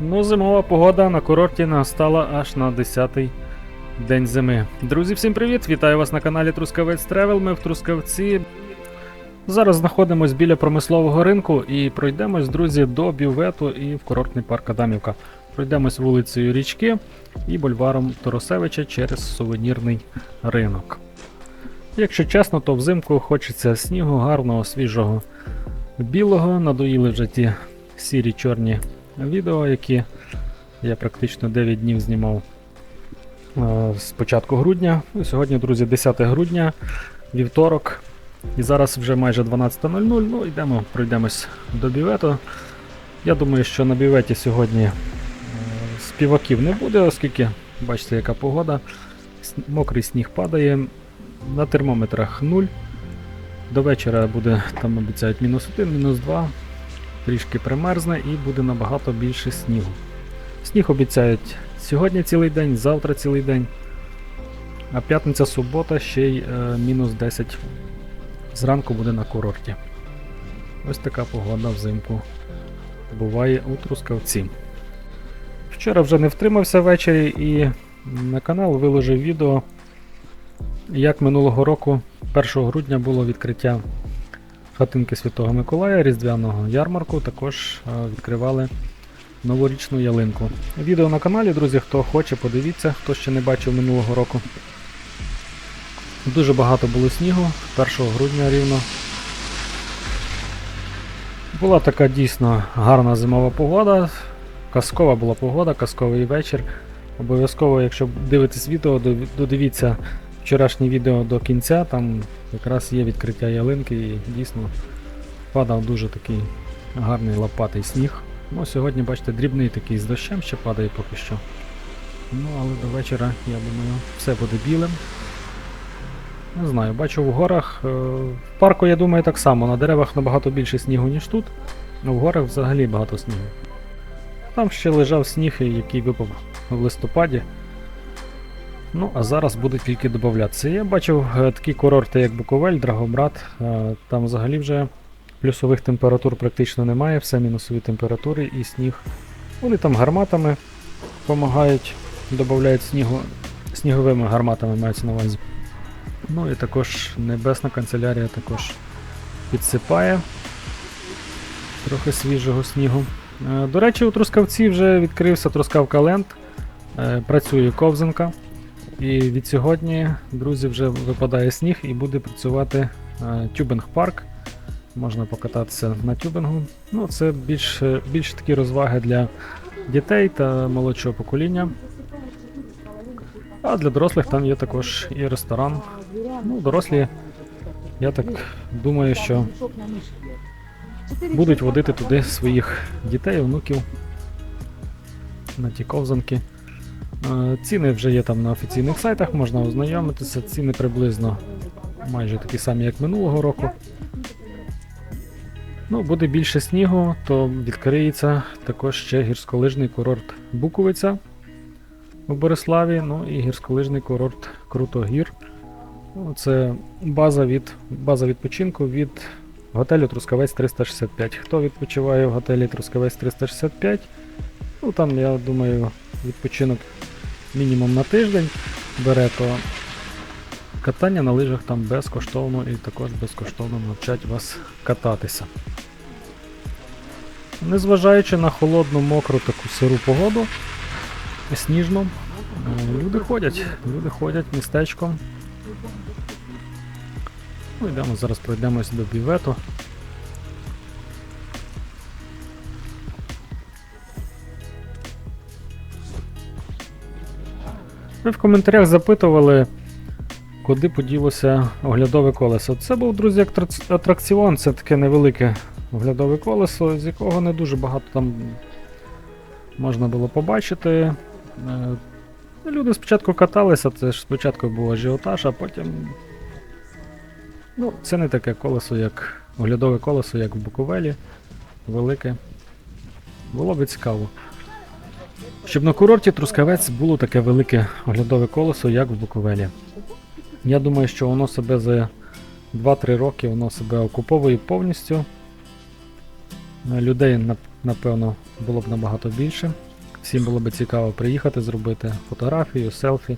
Ну, зимова погода на курорті настала аж на 10-й день зими. Друзі, всім привіт! Вітаю вас на каналі Трускавець Тревел. Ми в Трускавці. Зараз знаходимось біля промислового ринку і пройдемось, друзі, до бювету і в курортний парк Адамівка. Пройдемось вулицею Річки і бульваром Торосевича через сувенірний ринок. Якщо чесно, то взимку хочеться снігу, гарного, свіжого, білого. Надоїли вже ті сірі чорні відео, які я практично 9 днів знімав е, з початку грудня. Сьогодні, друзі, 10 грудня, вівторок. І зараз вже майже 12.00. Ну, йдемо, пройдемось до бювету. Я думаю, що на бюветі сьогодні е, співаків не буде, оскільки бачите, яка погода. Мокрий сніг падає. На термометрах 0. До вечора буде, там обіцяють мінус 1, мінус 2 трішки примерзне і буде набагато більше снігу. Сніг обіцяють сьогодні цілий день, завтра цілий день. А п'ятниця, субота ще й е, мінус 10 зранку буде на курорті. Ось така погода взимку буває у Трускавці. Вчора вже не втримався ввечері і на канал виложив відео, як минулого року, 1 грудня, було відкриття хатинки Святого Миколая, Різдвяного ярмарку, також е, відкривали новорічну ялинку. Відео на каналі, друзі, хто хоче, подивіться, хто ще не бачив минулого року. Дуже багато було снігу 1 грудня рівно. Була така дійсно гарна зимова погода. Казкова була погода, казковий вечір. Обов'язково, якщо дивитесь відео, додивіться вчорашнє відео до кінця, там якраз є відкриття ялинки і дійсно падав дуже такий гарний лопатий сніг. Ну, сьогодні, бачите, дрібний такий з дощем ще падає поки що. Ну, але до вечора, я думаю, все буде білим. Не знаю, бачу в горах. е, В парку, я думаю, так само. На деревах набагато більше снігу, ніж тут. А в горах взагалі багато снігу. Там ще лежав сніг, який випав в листопаді. Ну, а зараз буде тільки додатися. Я бачив е, такі курорти, як Буковель, Драгобрат. е, Там взагалі вже плюсових температур практично немає, все мінусові температури і сніг. Вони там гарматами допомагають, додають снігу, сніговими гарматами мається на увазі. Ну і також Небесна канцелярія також підсипає трохи свіжого снігу. Е, До речі, у Трускавці вже відкрився Трускавка Ленд. Працює ковзанка. І від сьогодні, друзі, вже випадає сніг і буде працювати е, тюбинг парк. Можна покататися на тюбингу. Ну, це більш, е, більш такі розваги для дітей та молодшого покоління. А для дорослих там є також і ресторан. Ну, дорослі, я так думаю, що будуть водити туди своїх дітей, онуків на ті ковзанки. Е, Ціни вже є там на офіційних сайтах, можна ознайомитися. Ціни приблизно майже такі самі, як минулого року. Ну, буде більше снігу, то відкриється також ще гірськолижний курорт Буковиця у Бориславі, ну і гірськолижний курорт Крутогір. Ну, Це база, від, база відпочинку від готелю Трускавець 365. Хто відпочиває в готелі Трускавець 365? Ну там, я думаю, відпочинок мінімум на тиждень бере, то катання на лижах там безкоштовно і також безкоштовно навчать вас кататися. Незважаючи на холодну, мокру таку сиру погоду, сніжну, е, люди ходять, люди ходять містечком. Ну, йдемо зараз пройдемось до бювету. Ви в коментарях запитували, куди поділося оглядове колесо. Це був, друзі, атракціон, це таке невелике оглядове колесо, з якого не дуже багато там можна було побачити. Е, Люди спочатку каталися, це ж спочатку був ажіотаж, а потім. Ну, це не таке колесо, як оглядове колесо, як в Буковелі. Велике. Було би цікаво. Щоб на курорті Трускавець було таке велике оглядове колесо, як в Буковелі. Я думаю, що воно себе за 2-3 роки воно себе окуповує повністю. Е, Людей, напевно, було б набагато більше. Всім було би цікаво приїхати, зробити фотографію, селфі.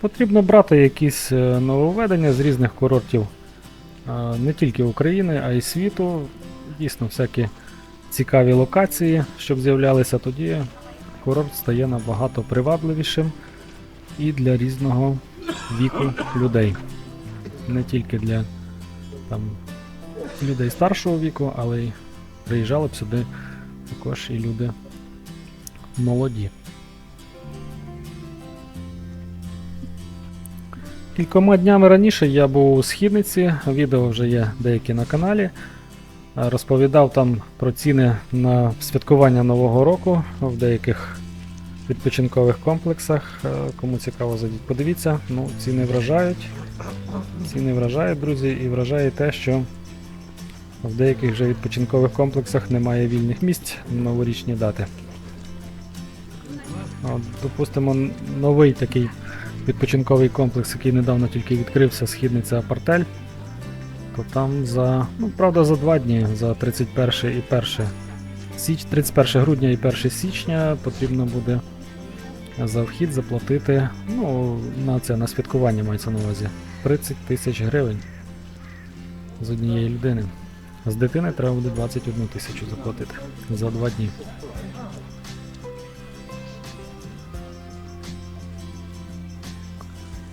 Потрібно брати якісь е, нововведення з різних курортів е, не тільки України, а й світу. Дійсно, всякі цікаві локації, щоб з'являлися, тоді курорт стає набагато привабливішим і для різного віку людей. Не тільки для там, людей старшого віку, але й приїжджали б сюди також і люди молоді. Кількома днями раніше я був у східниці, відео вже є деякі на каналі. Розповідав там про ціни на святкування Нового року в деяких відпочинкових комплексах. Е, Кому цікаво, зайдіть, подивіться. Ну, ціни вражають. Ціни вражають, друзі, і вражає те, що в деяких вже відпочинкових комплексах немає вільних місць на новорічні дати. От, допустимо, новий такий відпочинковий комплекс, який недавно тільки відкрився, східниця Апартель. То там за, ну правда, за два дні, за 31 і 1 січ, 31 грудня і 1 січня потрібно буде за вхід заплатити, ну, на це, на святкування мається на увазі, 30 тисяч гривень з однієї людини. З дитини треба буде 21 тисячу заплатити за два дні.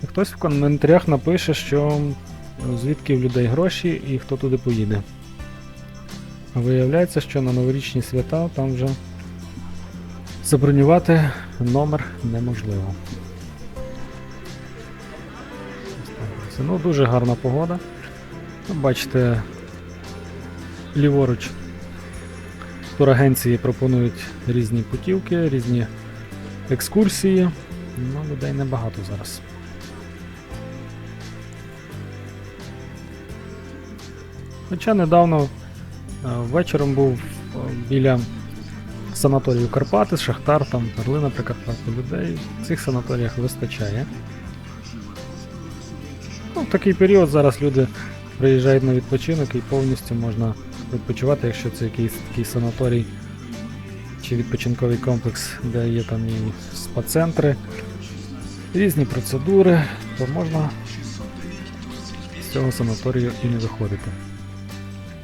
Хтось в коментарях напише, що звідки в людей гроші і хто туди поїде. А Виявляється, що на новорічні свята там вже забронювати номер неможливо. Ну, дуже гарна погода. Ну, Бачите, ліворуч турагенції пропонують різні путівки, різні екскурсії. Ну, людей небагато зараз. Хоча недавно е, вечором був е, біля санаторію Карпати, Шахтар, там Перлина Прикарпаття людей. В цих санаторіях вистачає. Ну, в такий період зараз люди приїжджають на відпочинок і повністю можна відпочивати, якщо це якийсь такий санаторій чи відпочинковий комплекс, де є там і спа-центри, різні процедури, то можна з цього санаторію і не виходити.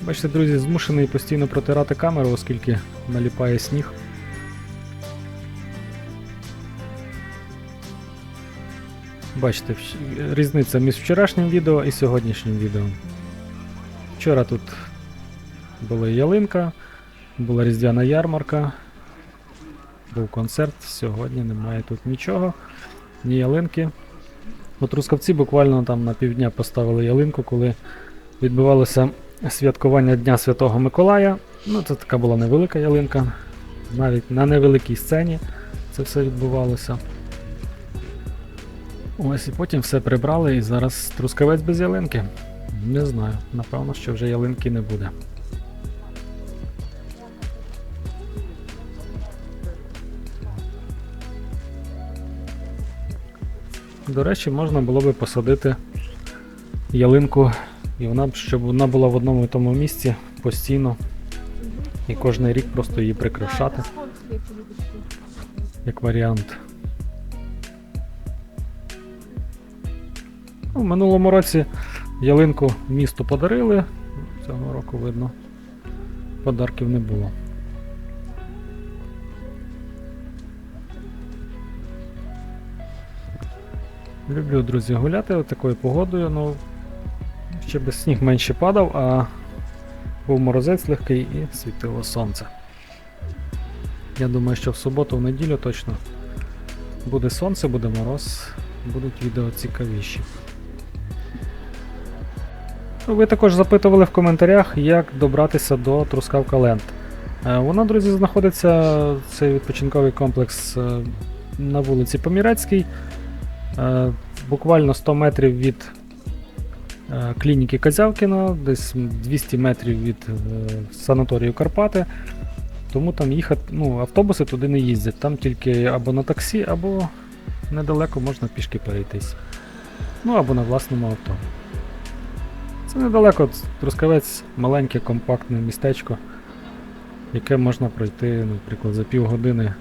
Бачите, друзі, змушений постійно протирати камеру, оскільки наліпає сніг. Бачите, різниця між вчорашнім відео і сьогоднішнім відео. Вчора тут була ялинка, була різдвяна ярмарка, був концерт, сьогодні немає тут нічого, ні ялинки. От Трускавці буквально там на півдня поставили ялинку, коли відбувалося святкування Дня Святого Миколая. Ну, це така була невелика ялинка. Навіть на невеликій сцені це все відбувалося. Ось і потім все прибрали, і зараз трускавець без ялинки. Не знаю, напевно, що вже ялинки не буде. До речі, можна було би посадити ялинку, і вона щоб вона була в одному і тому місці постійно. І кожен рік просто її прикрашати, як варіант. Ну, в минулому році ялинку місту подарили. Цього року видно. Подарків не було. Люблю, друзі, гуляти такою погодою, ну ще би сніг менше падав, а був морозець легкий і світило сонце. Я думаю, що в суботу, в неділю точно буде сонце, буде мороз, будуть відео цікавіші. Ну, Ви також запитували в коментарях, як добратися до Трускавка Ленд. Е, Вона, друзі, знаходиться цей відпочинковий комплекс е, на вулиці Помірецькій, е, буквально 100 метрів від клініки Козявкіна, десь 200 метрів від е, санаторію Карпати. Тому там їхати, ну, автобуси туди не їздять. Там тільки або на таксі, або недалеко можна пішки перейтись. Ну або на власному авто. Це недалеко, Трускавець маленьке, компактне містечко. яке можна пройти, наприклад, за півгодини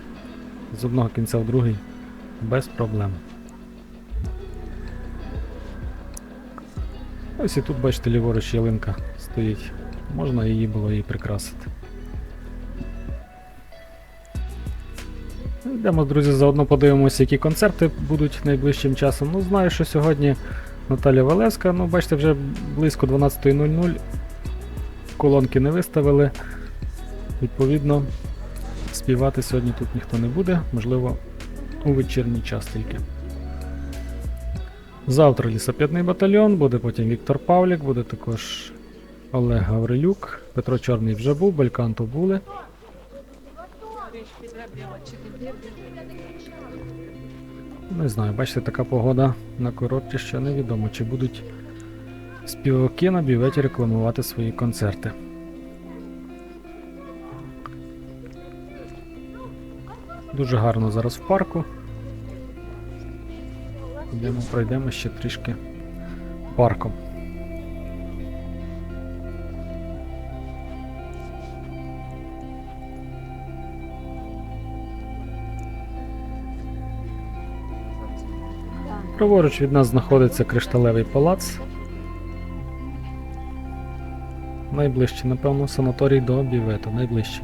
з одного кінця в другий без проблем. Ось і тут, бачите, ліворуч ялинка стоїть. Можна її було і прикрасити. Йдемо, друзі, заодно подивимося, які концерти будуть найближчим часом. Ну, знаю, що сьогодні Наталя Валевська, ну, бачите, вже близько 12.00. Колонки не виставили. Відповідно, співати сьогодні тут ніхто не буде, можливо, у вечірній час тільки. Завтра лісоп'ятний батальйон, буде потім Віктор Павлік, буде також Олег Гаврилюк, Петро Чорний вже був, Бельканто були. Не знаю, бачите, така погода на курорті, що невідомо, чи будуть співаки на бюветі рекламувати свої концерти. Дуже гарно зараз в парку. Йдемо, пройдемо ще трішки парком. Праворуч від нас знаходиться кришталевий палац. Найближчий, напевно, санаторій до бювету, найближчий.